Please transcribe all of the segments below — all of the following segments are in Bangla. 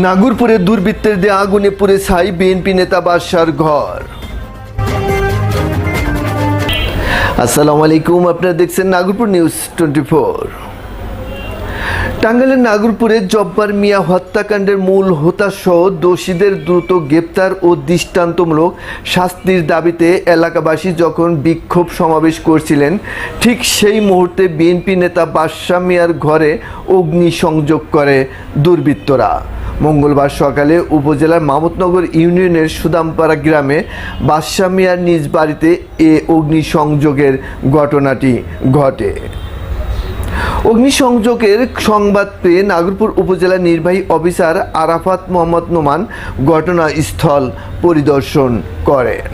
নাগরপুরে দুর্বৃত্তের দিয়ে আগুনে পুড়ে ছাই বিএনপি নেতা বাদশার ঘর। আসসালামু আলাইকুম, আপনারা দেখছেন নাগরপুর নিউজ টোয়েন্টি ফোর। টাঙ্গাইলের নাগরপুরে জব্বার মিয়া হত্যাকাণ্ডের মূল হোতাসহ দোষীদের দ্রুত গ্রেপ্তার ও দৃষ্টান্তমূলক শাস্তির দাবিতে এলাকাবাসী যখন বিক্ষোভ সমাবেশ করছিলেন, ঠিক সেই মুহূর্তে বিএনপি নেতা বাদশাহ মিয়ার ঘরে অগ্নিসংযোগ করে দুর্বৃত্তরা। মঙ্গলবার সকালে উপজেলার মামতনগর ইউনিয়নের সুদামপাড়া গ্রামে বাদশাহ মিয়ার নিজ বাড়িতে এ অগ্নিসংযোগের ঘটনাটি ঘটে। অগ্নিসংযোগের সংবাদ পেয়ে নাগরপুর উপজেলা নির্বাহী অফিসার আরাফাত মোহাম্মদ নোমান ঘটনাস্থল পরিদর্শন করেন।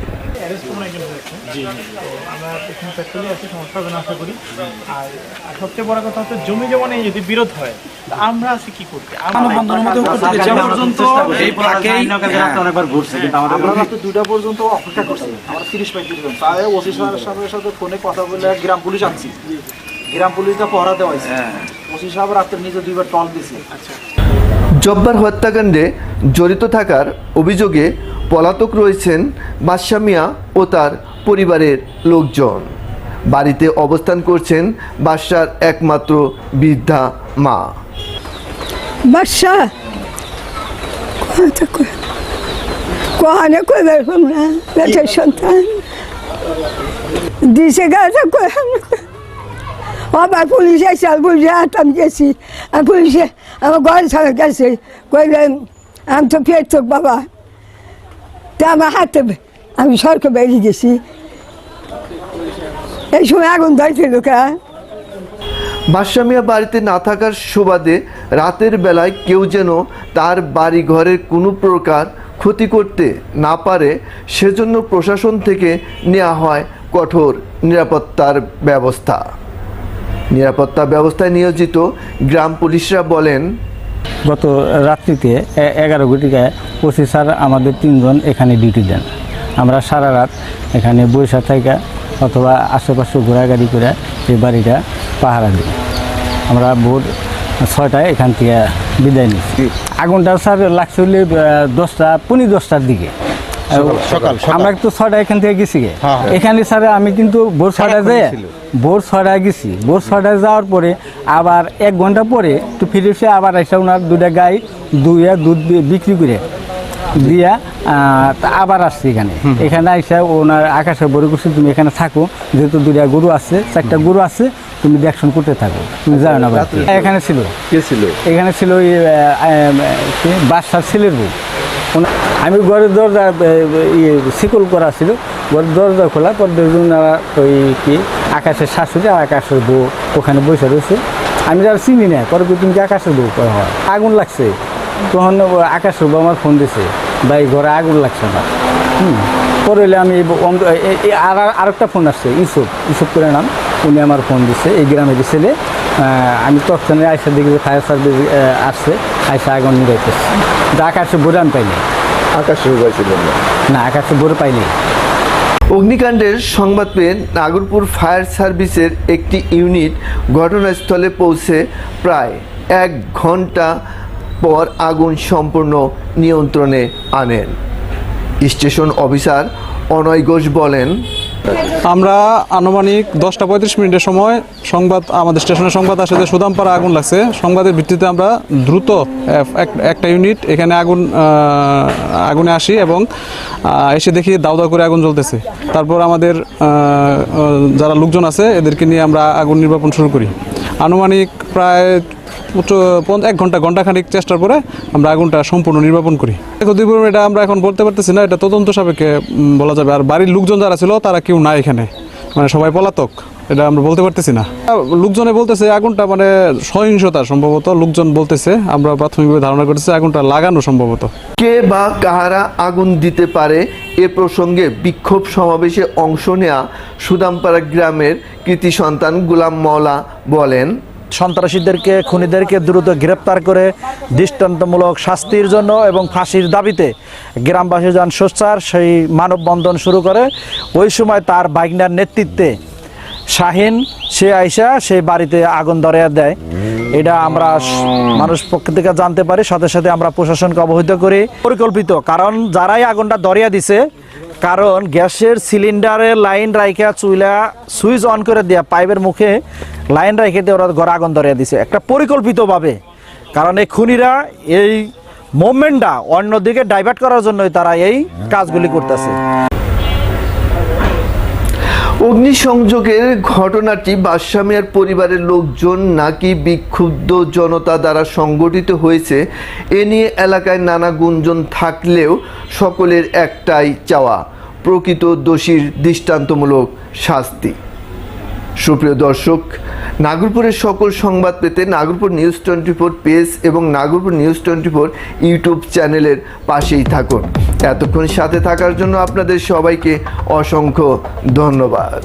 প্যাট্রোলে আছি সমস্যা হবে না আশা করি। আর সবচেয়ে বড় কথা হচ্ছে জমি জমা নিয়ে যদি বিরোধ হয় আমরা আছি কি করতে? আমরা মানববন্ধনের মধ্যে করতে গেছি। আমরা পর্যন্ত এই ফাঁকেই অনেকবার ঘুরছে কিন্তু আমাদের আমরা রাত্রে দুটা পর্যন্ত অপেক্ষা করছি। আমরা তিরিশ পঁয়ত্রিশ জন। তাই ওসি সাহেবের সাথে সাথে ফোনে কথা বলে গ্রাম পুলিশ আনছি। গ্রাম পুলিশটা পহরা দেওয়া হয়েছে। ওসি সাহেব রাত্রে নিজে দুইবার টল দিছে জব্বার হত্যাকাণ্ডে জড়িত থাকার অভিযোগে পলাতক রয়েছেন বাদশা মিয়া ও তার পরিবারের লোকজন। বাড়িতে অবস্থান করছেন বাদশার একমাত্র বৃদ্ধা মা। কোহানে সন্তান। পুলিশ আর পুলিশে গেছি। আর পুলিশে আমার ছাড়া গেছে। আমি তো বাবা। তা আমার হাতে আমি সরকার বেরিয়ে গেছি। এই সময় আগুন ধরছিল কা? বাদশা মিয়া বাড়িতে না থাকার সুবাদে রাতের বেলায় কেউ যেন তার বাড়ি ঘরের কোনো প্রকার ক্ষতি করতে না পারে সেজন্য প্রশাসন থেকে নেওয়া হয় কঠোর নিরাপত্তার ব্যবস্থা। নিরাপত্তা ব্যবস্থায় নিয়োজিত গ্রাম পুলিশরা বলেন গত রাত্রিতে এগারো ঘটিকায় ওসি স্যার আমাদের তিনজন এখানে ডিউটি দেন। আমরা সারা রাত এখানে বৈশা থেকে। অথবা আশেপাশে ঘোরাগাড়ি করে এই বাড়িটা পাহারা দিই। আমরা ভোর ছয়টায় এখান থেকে বিদায় নিচ্ছি আগুনটা স্যার লাগছে হলে দশটা পনেরো দশটার দিকে। সকাল আমরা তো ছয়টা এখান থেকে গেছি গে। এখানে স্যার আমি কিন্তু ভোর ছয়টায় যাই ভোর ছয়টায় গেছি। ভোর ছয়টায় যাওয়ার পরে আবার এক ঘণ্টা পরে একটু ফিরে এসে আবার এসে ওনার দুটা গাই দুইয়া দুধ বিক্রি করে দিয়া আবার আসছি এখানে। এখানে আইসা ওনার আকাশে বড় করছি তুমি এখানে থাকো যেহেতু দুইটা গরু আছে চারটা গরু আছে তুমি দেখশন করতে থাকো। তুমি যাও না বাড়িতে। এখানে ছিল। কে ছিল? এখানে ছিল ওই বাদশার ছেলের বউ। আমি ঘরের দরজা ইয়ে শিকল করা ছিল। ঘরের দরজা খোলা পর দেখুন ওই কি আকাশের শাশুড়ি আর আকাশের বউ ওখানে বসে রয়েছে। আমি যারা চিনি না পরে তুমি কি আকাশের বউ? হয়। আগুন লাগছে। তখন ও আকাশের বউ আমার ফোন দিছে ভাই ঘরে আগুন লাগছে না। হুম পরে আমি আর আর- আরেকটা ফোন আসছে ইউসুফ ইউসুফ করে নাম উনি আমার ফোন দিচ্ছে এই গ্রামের ছেলে আমি তৎক্ষণে আইসা দেখি যে ফায়ার সার্ভিস আসছে আইসা আগুন নিরাইতেছে আকাশে ভরে আমি পাইনি। আকাশ ছিল না? আকাশে ভরে পাইনি। অগ্নিকাণ্ডের সংবাদ পেয়ে নাগরপুর ফায়ার সার্ভিসের একটি ইউনিট ঘটনাস্থলে পৌঁছে প্রায় এক ঘণ্টা পর আগুন সম্পূর্ণ নিয়ন্ত্রণে আনেন। স্টেশন অফিসার অনয় ঘোষ বলেন, আমরা আনুমানিক দশটা পঁয়ত্রিশ মিনিটের সময় সংবাদ, আমাদের স্টেশনের সংবাদ আসে যে সুদামপাড়া আগুন লাগছে। সংবাদের ভিত্তিতে আমরা দ্রুত এক- একটা ইউনিট এখানে আগুন আগুনে আসি এবং এসে দেখি দাউ দাউ করে আগুন জ্বলতেছে। তারপর আমাদের যারা লোকজন আছে, এদেরকে নিয়ে আমরা আগুন নির্বাপন শুরু করি। আনুমানিক প্রায় এক ঘণ্টা ঘণ্টা খানিক চেষ্টার পরে আমরা আগুনটা সম্পূর্ণ নির্বাপন করি। ক্ষতিপূরণ এটা আমরা এখন বলতে পারতেছি না, এটা তদন্ত সাপেক্ষে বলা যাবে। আর বাড়ির লোকজন যারা ছিল, তারা কেউ নাই এখানে। মানে সবাই পলাতক, এটা আমরা বলতে পারতেছি না। লোকজনে বলতেছে, আগুনটা মানে সহিংসতা সম্ভবত। লোকজন বলতেছে, আমরা প্রাথমিকভাবে ধারণা করতেছি আগুনটা লাগানো সম্ভবত। কে বা কাহারা আগুন দিতে পারে, এ প্রসঙ্গে বিক্ষোভ সমাবেশে অংশ নেয়া সুদামপাড়া গ্রামের কৃতি সন্তান গুলাম মওলা বলেন। সন্ত্রাসীদেরকে, খুনিদেরকে দ্রুত গ্রেপ্তার করে দৃষ্টান্তমূলক শাস্তির জন্য এবং ফাঁসির দাবিতে গ্রামবাসী যান সোচ্চার, সেই মানববন্ধন শুরু করে। ওই সময় তার বাইকনার নেতৃত্বে শাহিন, সে আইসা, সে বাড়িতে আগুন ধরিয়ে দেয়। এটা আমরা মানুষ পক্ষ থেকে জানতে পারি। সাথে সাথে আমরা প্রশাসনকে অবহিত করি। পরিকল্পিত, কারণ যারাই আগুনটা ধরিয়ে দিছে কারণ গ্যাসের সিলিন্ডারে লাইন রাইখা চুইলা সুইচ অন করে দেয়া পাইপের মুখে লাইন রাইখে দিয়ে ওরা ঘর আগুন ধরিয়ে দিছে। একটা পরিকল্পিতভাবে। কারণ এই খুনিরা এই মুভমেন্টটা অন্যদিকে ডাইভার্ট করার জন্যই তারা এই কাজগুলি করতেছে। অগ্নিসংযোগের ঘটনাটি বাদশামিয়ার পরিবারের লোকজন নাকি বিক্ষুব্ধ জনতা দ্বারা সংগঠিত হয়েছে, এ নিয়ে এলাকায় নানা গুঞ্জন থাকলেও সকলের একটাই চাওয়া, প্রকৃত দোষীর দৃষ্টান্তমূলক শাস্তি। সুপ্রিয় দর্শক, নাগরপুরের সকল সংবাদ পেতে Nagarpur news twenty four page এবং Nagarpur news twenty four YouTube চ্যানেলের পাশেই থাকুন। এতক্ষণ সাথে থাকার জন্য আপনাদের সবাইকে অসংখ্য ধন্যবাদ।